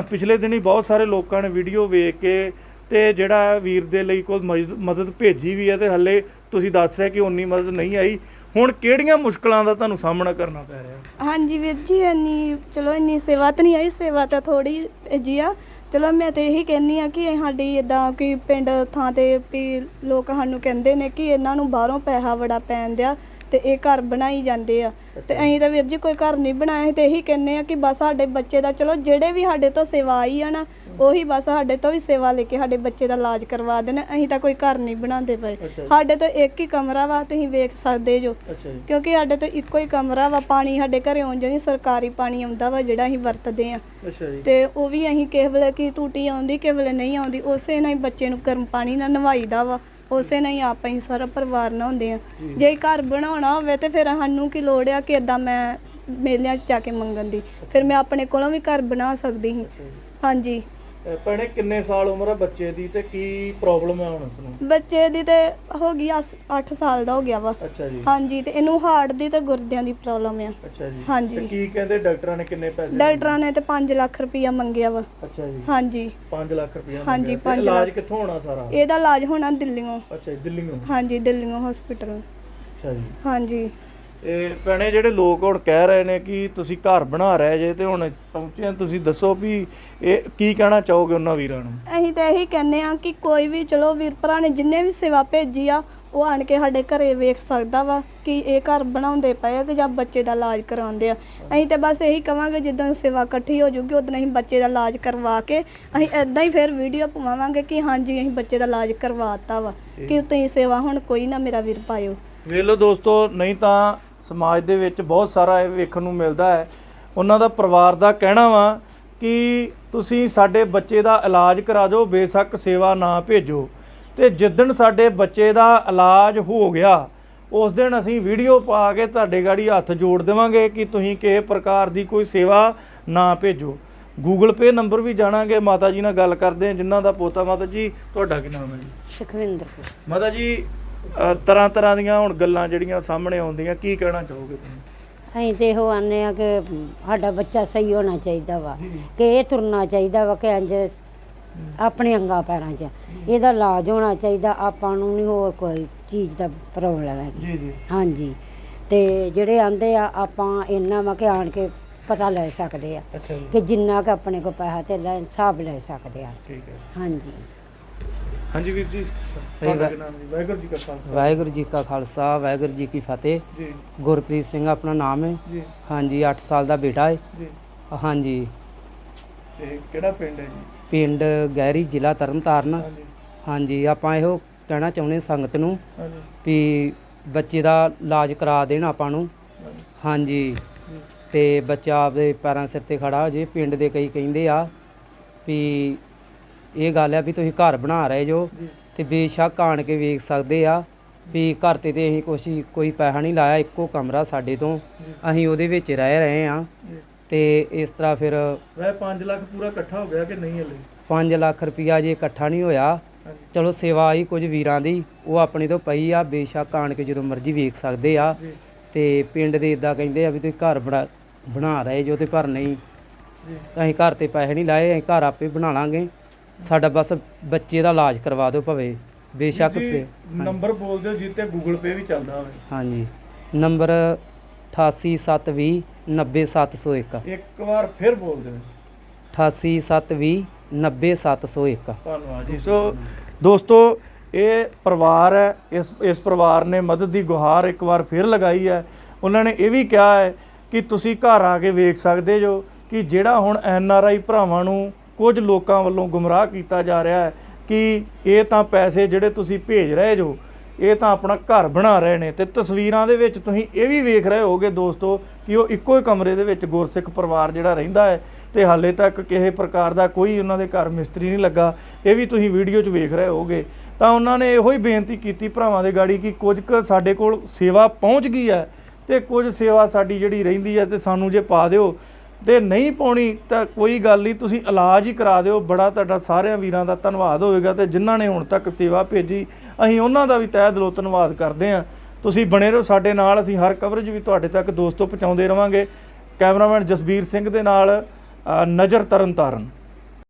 ਪਿਛਲੇ ਦਿਨੀ ਬਹੁਤ ਸਾਰੇ ਲੋਕਾਂ ਨੇ ਵੀਡੀਓ ਵੇਖ ਕੇ ਤੇ ਜਿਹੜਾ ਵੀਰ ਦੇ ਲਈ ਕੋਈ ਮਜ- ਮਦਦ ਭੇਜੀ ਵੀ ਹੈ ਤੇ ਹੱਲੇ ਤੁਸੀਂ ਦੱਸ ਰਹੇ ਕਿ ਉਨੀ ਮਦਦ ਨਹੀਂ ਆਈ। ਹੁਣ ਕਿਹੜੀਆਂ ਮੁਸ਼ਕਲਾਂ ਦਾ ਤੁਹਾਨੂੰ ਸਾਹਮਣਾ ਕਰਨਾ ਪੈ ਰਿਹਾ? ਹਾਂਜੀ ਵੀਰ ਜੀ, ਇੰਨੀ, ਚਲੋ ਇੰਨੀ ਸੇਵਾ ਤਾਂ ਨਹੀਂ ਆਈ, ਸੇਵਾ ਤਾਂ ਥੋੜੀ ਜੀ ਆ। ਚਲੋ ਮੈਂ ਤੇ ਇਹੀ ਕਹਿੰਨੀ ਆ ਕਿ ਸਾਡੀ ਇਦਾਂ ਕਿ ਪਿੰਡ ਥਾਂ ਤੇ ਵੀ ਲੋਕ ਸਾਨੂੰ ਕਹਿੰਦੇ ਨੇ ਕਿ ਇਹਨਾਂ ਨੂੰ ਬਾਹਰੋਂ ਪੈਸਾ ਬੜਾ ਪੈਣ ਦਿਆ। ਤੇ ਇਹ ਘਰ ਬਣਾਈ ਜਾਂਦੇ ਆ। ਤੇ ਅਸੀਂ ਤਾਂ ਵੀਰ ਜੀ ਕੋਈ ਘਰ ਨਹੀਂ ਬਣਾਇਆ ਤੇ ਇਹੀ ਕਹਿੰਨੇ ਆ ਕਿ ਬਸ ਸਾਡੇ ਬੱਚੇ ਦਾ ਚਲੋ ਜਿਹੜੇ ਵੀ ਸਾਡੇ ਤੋਂ ਸੇਵਾ ਆਈ ਆ ਨਾ ਉਹੀ ਬਸ ਸਾਡੇ ਤੋਂ ਵੀ ਸੇਵਾ ਲੈ ਕੇ ਸਾਡੇ ਬੱਚੇ ਦਾ ਇਲਾਜ ਕਰਵਾ ਦੇਣ। ਅਸੀਂ ਤਾਂ ਕੋਈ ਘਰ ਨਹੀਂ ਬਣਾਉਂਦੇ ਪਏ। ਸਾਡੇ ਤੋਂ ਇੱਕ ਹੀ ਕਮਰਾ ਵਾ ਤੁਸੀਂ ਵੇਖ ਸਕਦੇ ਜੋ। ਕਿਉਂਕਿ ਸਾਡੇ ਤੋਂ ਇੱਕੋ ਹੀ ਕਮਰਾ ਵਾ ਪਾਣੀ ਸਾਡੇ ਘਰੇ ਆਉਣ ਜਾਂਦੀ ਸਰਕਾਰੀ ਪਾਣੀ ਆਉਂਦਾ ਵਾ ਜਿਹੜਾ ਅਸੀਂ ਵਰਤਦੇ ਆ। ਤੇ ਉਹ ਵੀ ਅਸੀਂ ਕਿਸੇ ਵੇਲੇ ਕੀ ਟੂਟੀ ਆਉਂਦੀ ਕਿਸੇ ਵੇਲੇ ਨਹੀਂ ਆਉਂਦੀ ਉਸੇ ਨਾਲ ਹੀ ਬੱਚੇ ਨੂੰ ਗਰਮ ਪਾਣੀ ਨਾਲ ਨਵਾਈਦਾ ਵਾ। ਉਸੇ ਨਾਲ ਹੀ ਆਪਾਂ ਹੀ ਸਾਰਾ ਪਰਿਵਾਰ ਨਹਾਉਂਦੇ ਆ ਜੇ ਘਰ ਬਣਾਉਣਾ ਹੋਵੇ ਤੇ ਫਿਰ ਸਾਨੂੰ ਕੀ ਲੋੜ ਆ ਕਿ ਇਦਾਂ ਮੈਂ ਮੇਲਿਆਂ 'ਚ ਜਾ ਕੇ ਮੰਗਣ ਦੀ। ਫਿਰ ਮੈਂ ਆਪਣੇ ਕੋਲੋਂ ਵੀ ਘਰ ਬਣਾ ਸਕਦੀ ਸੀ। ਹਾਂਜੀ। ਭੈਣੇ ਕਿੰਨੇ ਸਾਲ ਉਮਰ ਹੈ ਬੱਚੇ ਦੀ ਤੇ ਕੀ ਪ੍ਰੋਬਲਮ ਹੈ ਹੁਣ ਉਸ ਨੂੰ ਬੱਚੇ ਦੀ ਤੇ ਹੋ ਗਈ 8 ਸਾਲ ਦਾ ਹੋ ਗਿਆ ਵਾ। ਅੱਛਾ ਜੀ। ਹਾਂਜੀ ਤੇ ਇਹਨੂੰ ਹਾਰਟ ਦੀ ਤੇ ਗੁਰਦਿਆਂ ਦੀ ਪ੍ਰੋਬਲਮ ਆ। ਅੱਛਾ ਜੀ। ਹਾਂਜੀ। ਤੇ ਕੀ ਕਹਿੰਦੇ ਡਾਕਟਰਾਂ ਨੇ ਕਿੰਨੇ ਪੈਸੇ ਡਾਕਟਰਾਂ ਨੇ ਤੇ 5 ਲੱਖ ਰੁਪਇਆ ਮੰਗਿਆ ਵਾ। ਅੱਛਾ ਜੀ। ਹਾਂਜੀ। 5 ਲੱਖ ਰੁਪਇਆ ਹਾਂਜੀ, ਪੰਜ ਇਲਾਜ ਲੱਖ। ਕਿੱਥੋਂ ਹੋਣਾ ਸਾਰਾ? ਇਹਦਾ ਇਲਾਜ ਹੋਣਾ ਦਿੱਲੀੋਂ ਅੱਛਾ ਜੀ ਦਿੱਲੀੋਂ ਹਾਂਜੀ ਦਿੱਲੀੋਂ ਹਸਪੀਟਲ ਅੱਛਾ ਜੀ। ਹਾਂਜੀ। ਇਹ ਭੈਣੇ ਜਿਹੜੇ ਲੋਕ ਹੁਣ ਕਹਿ ਰਹੇ ਨੇ ਕਿ ਤੁਸੀਂ ਘਰ ਬਣਾ ਰਹੇ ਜੇ ਤੇ ਹੁਣ ਪਹੁੰਚੇ ਆ, ਤੁਸੀਂ ਦੱਸੋ ਵੀ ਇਹ ਕੀ ਕਹਿਣਾ ਚਾਹੋਗੇ ਉਹਨਾਂ ਵੀਰਾਂ ਨੂੰ? ਅਸੀਂ ਤਾਂ ਇਹੀ ਕਹਿੰਨੇ ਆ ਕਿ ਕੋਈ ਵੀ ਚਲੋ ਵੀਰ ਭਰਾ ਨੇ ਜਿੰਨੇ ਵੀ ਸੇਵਾ ਭੇਜੀ ਆ ਉਹ ਆਣ ਕੇ ਸਾਡੇ ਘਰੇ ਵੇਖ ਸਕਦਾ ਵਾ ਕਿ ਇਹ ਘਰ ਬਣਾਉਂਦੇ ਪਏ ਆ ਕਿ ਜਾਂ ਬੱਚੇ ਦਾ ਇਲਾਜ ਕਰਾਉਂਦੇ ਆ। ਅਸੀਂ ਤਾਂ ਬਸ ਇਹੀ ਕਵਾਂਗੇ ਜਿੱਦਾਂ ਸੇਵਾ ਇਕੱਠੀ ਹੋ ਜੂਗੀ ਉਦੋਂ ਅਸੀਂ ਬੱਚੇ ਦਾ ਇਲਾਜ ਕਰਵਾ ਕੇ ਅਸੀਂ ਐਦਾਂ ਹੀ ਫਿਰ ਵੀਡੀਓ ਪਾਵਾਂਗੇ ਕਿ ਹਾਂਜੀ ਅਸੀਂ ਬੱਚੇ ਦਾ ਇਲਾਜ ਕਰਵਾਤਾ ਵਾ। ਕਿ ਤੁਸੀਂ ਸੇਵਾ ਹੁਣ ਕੋਈ ਨਾ ਮੇਰਾ ਵੀਰ ਪਾਇਓ। ਵੇਖ ਲਓ ਦੋਸਤੋ ਨਹੀਂ ਤਾਂ ਸਮਾਜ ਦੇ ਵਿੱਚ ਬਹੁਤ ਸਾਰਾ ਇਹ ਵੇਖਣ ਨੂੰ ਮਿਲਦਾ ਹੈ। ਉਹਨਾਂ ਦਾ ਪਰਿਵਾਰ ਦਾ ਕਹਿਣਾ ਵਾ ਕਿ ਤੁਸੀਂ ਸਾਡੇ ਬੱਚੇ ਦਾ ਇਲਾਜ ਕਰਾ ਦਿਓ ਬੇਸ਼ੱਕ ਸੇਵਾ ਨਾ ਭੇਜੋ। ਤੇ ਜਿੱਦਣ ਸਾਡੇ ਬੱਚੇ ਦਾ ਇਲਾਜ ਹੋ ਗਿਆ ਉਸ ਦਿਨ ਅਸੀਂ ਵੀਡੀਓ ਪਾ ਕੇ ਤੁਹਾਡੇ ਗਾੜੀ ਹੱਥ ਜੋੜ ਦੇਵਾਂਗੇ ਕਿ ਤੁਸੀਂ ਕਿਸੇ ਪ੍ਰਕਾਰ ਦੀ ਕੋਈ ਸੇਵਾ ਨਾ ਭੇਜੋ। ਗੂਗਲ ਪੇ ਨੰਬਰ ਵੀ ਜਾਣਾਂਗੇ ਮਾਤਾ ਜੀ ਨਾਲ ਗੱਲ ਕਰਦੇ ਹਾਂ ਜਿਨ੍ਹਾਂ ਦਾ ਪੋਤਾ ਮਾਤਾ ਜੀ ਤੁਹਾਡਾ ਕੀ ਨਾਮ ਹੈ ਜੀ? ਸੁਖਵਿੰਦਰ। ਮਾਤਾ ਜੀ ਤਰ੍ਹਾਂ ਤਰ੍ਹਾਂ ਦੀਆਂ ਹੁਣ ਗੱਲਾਂ ਜਿਹੜੀਆਂ ਸਾਹਮਣੇ ਆਉਂਦੀਆਂ ਕੀ ਕਹਿਣਾ ਚਾਹੋਗੇ ਤੁਸੀਂ? ਅਸੀਂ ਤੇ ਇਹੋ ਆਨੇ ਆ ਕਿ ਸਾਡਾ ਬੱਚਾ ਸਹੀ ਹੋਣਾ ਚਾਹੀਦਾ ਵਾ। ਕਿ ਇਹ ਤੁਰਨਾ ਚਾਹੀਦਾ ਵਾ ਕਿ ਇੰਜ ਆਪਣੇ ਅੰਗਾਂ ਪੈਰਾਂ 'ਚ ਇਹਦਾ ਇਲਾਜ ਹੋਣਾ ਚਾਹੀਦਾ ਆਪਾਂ ਨੂੰ ਨਹੀਂ ਹੋਰ ਕੋਈ ਚੀਜ਼ ਦਾ ਪ੍ਰੋਬਲਮ ਹੈ ਜੀ ਜੀ। ਹਾਂਜੀ। ਤੇ ਜਿਹੜੇ ਆਂਦੇ ਆ ਆਪਾਂ ਇੰਨਾ ਵਾ ਕਿ ਆਣ ਕੇ ਪਤਾ ਲੈ ਸਕਦੇ ਆ ਅੱਛਾ ਜੀ। ਕਿ ਜਿੰਨਾ ਕਿ ਆਪਣੇ ਕੋਲ ਪੈਸਾ ਤੇ ਲੈ ਹਿਸਾਬ ਲੈ ਸਕਦੇ ਆ। ਠੀਕ ਹੈ ਹਾਂਜੀ। ਹਾਂਜੀ ਵੀਰ ਜੀ। ਤੁਹਾਡਾ ਕੀ ਨਾਮ ਜੀ? ਵਾਹਿਗੁਰੂ ਜੀ ਕਾ ਖਾਲਸਾ। ਵਾਹਿਗੁਰੂ ਜੀ ਕਾ ਖਾਲਸਾ ਵਾਹਿਗੁਰੂ ਜੀ ਕੀ ਫਤਿਹ। ਜੀ। ਗੁਰਪ੍ਰੀਤ ਸਿੰਘ ਆਪਣਾ ਨਾਮ ਹੈ। ਜੀ। ਹਾਂਜੀ 8 ਸਾਲ ਦਾ ਬੇਟਾ ਹੈ। ਜੀ। ਹਾਂਜੀ। ਤੇ ਕਿਹੜਾ ਪਿੰਡ ਹੈ ਜੀ? ਪਿੰਡ ਗਹਿਰੀ ਜ਼ਿਲ੍ਹਾ ਤਰਨਤਾਰਨ। ਹਾਂਜੀ। ਹਾਂਜੀ ਆਪਾਂ ਇਹੋ ਕਹਿਣਾ ਚਾਹੁੰਦੇ ਸੰਗਤ ਨੂੰ ਹਾਂਜੀ। ਵੀ ਬੱਚੇ ਦਾ ਇਲਾਜ ਕਰਾ ਦੇਣ ਆਪਾਂ ਨੂੰ। ਹਾਂਜੀ, ਤੇ ਬੱਚਾ ਆਪਦੇ ਪੈਰਾਂ ਸਿਰ ਤੇ ਖੜਾ ਹੋ ਜੇ ਪਿੰਡ ਦੇ ਕਈ ਕਹਿੰਦੇ ਆ ਵੀ ਇਹ ਗੱਲ ਆ ਵੀ ਤੁਸੀਂ ਘਰ ਬਣਾ ਰਹੇ ਜੋ ਤੇ ਬੇਸ਼ੱਕ ਆਣ ਕੇ ਵੇਖ ਸਕਦੇ ਆ ਵੀ ਘਰ ਤੇ ਤੇ ਅਸੀਂ ਕੁਛ ਕੋਈ ਪੈਸਾ ਨਹੀਂ ਲਾਇਆ ਇੱਕੋ ਕਮਰਾ ਸਾਡੇ ਤੋਂ। ਅਸੀਂ ਉਹਦੇ ਵਿੱਚ ਰਹਿ ਰਹੇ ਆ। ਤੇ ਇਸ ਤਰ੍ਹਾਂ ਫਿਰ ਵੈ 5 ਲੱਖ ਪੂਰਾ ਇਕੱਠਾ ਹੋ ਗਿਆ ਕਿ ਨਹੀਂ ਹਲੇ? 5 ਲੱਖ ਰੁਪਇਆ ਜੇ ਇਕੱਠਾ ਨਹੀਂ ਹੋਇਆ ਚਲੋ ਸੇਵਾ ਆਈ ਕੁਝ ਵੀਰਾਂ ਦੀ ਉਹ ਆਪਣੇ ਤੋਂ ਪਈ ਆ ਬੇਸ਼ੱਕ ਆਣ ਕੇ ਜਦੋਂ ਮਰਜ਼ੀ ਵੇਖ ਸਕਦੇ ਆ। ਤੇ ਪਿੰਡ ਦੇ ਇਦਾਂ ਕਹਿੰਦੇ ਆ ਵੀ ਤੁਸੀਂ ਘਰ ਬਣਾ ਬਣਾ ਰਹੇ ਜੋ ਤੇ ਪਰ ਨਹੀਂ। ਅਸੀਂ ਘਰ ਤੇ ਪੈਸੇ ਨਹੀਂ ਲਾਏ ਅਸੀਂ ਘਰ ਆਪੇ ਬਣਾ ਲਾਂਗੇ। ਸਾਡਾ ਬਸ ਬੱਚੇ ਦਾ ਇਲਾਜ ਕਰਵਾ ਦਿਓ ਭਵੇ ਬੇਸ਼ੱਕ ਜੀ, ਸੇ। ਨੰਬਰ ਬੋਲ ਦਿਓ ਜਿੱਤੇ ਗੂਗਲ ਪੇ ਵੀ ਚੱਲਦਾ ਹੋਵੇ। ਹਾਂਜੀ। ਨੰਬਰ 88720 90701 ਇੱਕ। ਵਾਰ ਫਿਰ ਬੋਲ ਦਿਓ। 88720 90701 ਧੰਨਵਾਦ ਜੀ। ਸੋ ਦੋਸਤੋ ਇਹ ਪਰਿਵਾਰ ਹੈ ਇਸ ਇਸ ਪਰਿਵਾਰ ਨੇ ਮਦਦ ਦੀ ਗੁਹਾਰ ਇੱਕ ਵਾਰ ਫਿਰ ਲਗਾਈ ਹੈ। ਉਹਨਾਂ ਨੇ ਇਹ ਵੀ ਕਿਹਾ ਹੈ ਕਿ ਤੁਸੀਂ ਘਰ ਆ ਕੇ ਵੇਖ ਸਕਦੇ ਜੋ ਕਿ ਜਿਹੜਾ ਹੁਣ ਐਨ ਆਰ ਆਈ ਭਰਾਵਾਂ ਨੂੰ ਕੁਝ ਲੋਕਾਂ ਵੱਲੋਂ ਗੁੰਮਰਾਹ ਕੀਤਾ ਜਾ ਰਿਹਾ ਹੈ ਕਿ ਇਹ ਤਾਂ ਪੈਸੇ ਜਿਹੜੇ ਤੁਸੀਂ ਭੇਜ ਰਹੇ ਜੋ, ਇਹ ਤਾਂ ਆਪਣਾ ਘਰ ਬਣਾ ਰਹੇ ਨੇ ਤੇ ਤਸਵੀਰਾਂ ਦੇ ਵਿੱਚ ਤੁਸੀਂ ਇਹ ਵੀ ਵੇਖ ਰਹੇ ਹੋਗੇ ਦੋਸਤੋ ਕਿ ਉਹ ਇੱਕੋ ਹੀ ਕਮਰੇ ਦੇ ਵਿੱਚ ਗੁਰਸਿੱਖ ਪਰਿਵਾਰ ਜਿਹੜਾ ਰਹਿੰਦਾ ਹੈ ਤੇ ਹਾਲੇ ਤੱਕ ਕਿਸੇ ਪ੍ਰਕਾਰ ਦਾ ਕੋਈ ਉਹਨਾਂ ਦੇ ਘਰ ਮਿਸਤਰੀ ਨਹੀਂ ਲੱਗਾ, ਇਹ ਵੀ ਤੁਸੀਂ ਵੀਡੀਓ 'ਚ ਵੇਖ ਰਹੇ ਹੋਗੇ ਤਾਂ ਉਹਨਾਂ ਨੇ ਇਹੋ ਹੀ ਬੇਨਤੀ ਕੀਤੀ ਭਰਾਵਾਂ ਦੇ ਗਾੜੀ ਕਿ ਕੁਝ ਕੁ ਸਾਡੇ ਕੋਲ ਸੇਵਾ ਪਹੁੰਚ ਗਈ ਹੈ ਤੇ ਕੁਝ ਸੇਵਾ ਸਾਡੀ ਜਿਹੜੀ ਰਹਿੰਦੀ ਹੈ ਤੇ ਸਾਨੂੰ ਜੇ ਪਾ ਦਿਓ ਤੇ ਨਹੀਂ ਪਾਉਣੀ ਤਾਂ ਕੋਈ ਗੱਲ ਨਹੀਂ, ਤੁਸੀਂ ਇਲਾਜ ਹੀ ਕਰਾ ਦਿਓ। ਬੜਾ ਤੁਹਾਡਾ ਸਾਰਿਆਂ ਵੀਰਾਂ ਦਾ ਧੰਨਵਾਦ ਹੋਵੇਗਾ ਤੇ ਜਿਨ੍ਹਾਂ ਨੇ ਹੁਣ ਤੱਕ ਸੇਵਾ ਭੇਜੀ, ਅਸੀਂ ਉਹਨਾਂ ਦਾ ਵੀ ਤਹਿ ਦਿਲੋਂ ਧੰਨਵਾਦ ਕਰਦੇ ਹਾਂ। ਤੁਸੀਂ ਬਣੇ ਰਹੋ ਸਾਡੇ ਨਾਲ, ਅਸੀਂ ਹਰ ਕਵਰੇਜ ਵੀ ਤੁਹਾਡੇ ਤੱਕ ਦੋਸਤੋ ਪਹੁੰਚਾਉਂਦੇ ਰਵਾਂਗੇ। ਕੈਮਰਾਮੈਨ ਜਸਬੀਰ ਸਿੰਘ ਦੇ ਨਾਲ ਨਜ਼ਰ ਤਰਨ ਤਾਰਨ